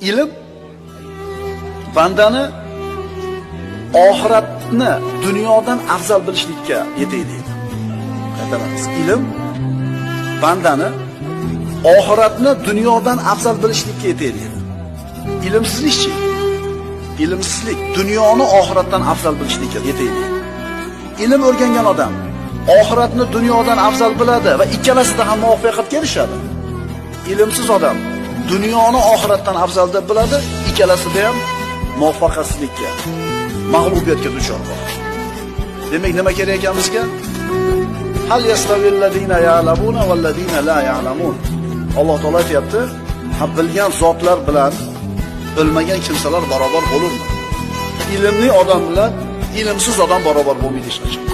İlim bandani oxiratni dunyodan afzal bilishlikka yetaklaydi qaytaramiz. İlm bandani oxiratni dunyodan afzal bilishlikka yetaklaydi ilmsizlikchi ilmsizlik dunyoni oxiratdan afzal bilishlikka yetaklaydi ilm o'rgangan odam oxiratni dunyodan afzal biladi va ikkalasida ham muvaffaqiyatga erishadi. ilmsiz odam dunyoni oxiratdan afzal deb biladi, ikkalasida ham muvaffaqiyatsizlikka, mag'lubiyatga duchor bo'ladi. Demak, nima kerak ekan bizga? Hal yastavillazina ya'lamuna vallazina la ya'lamun. Alloh taolo aytayapti, ha bilgan zotlar bilan bilmagan kimsalar barobar bo'lurmi? Ilmli odam bilan ilmsiz odam barobar bo'lmaydi hech qachon.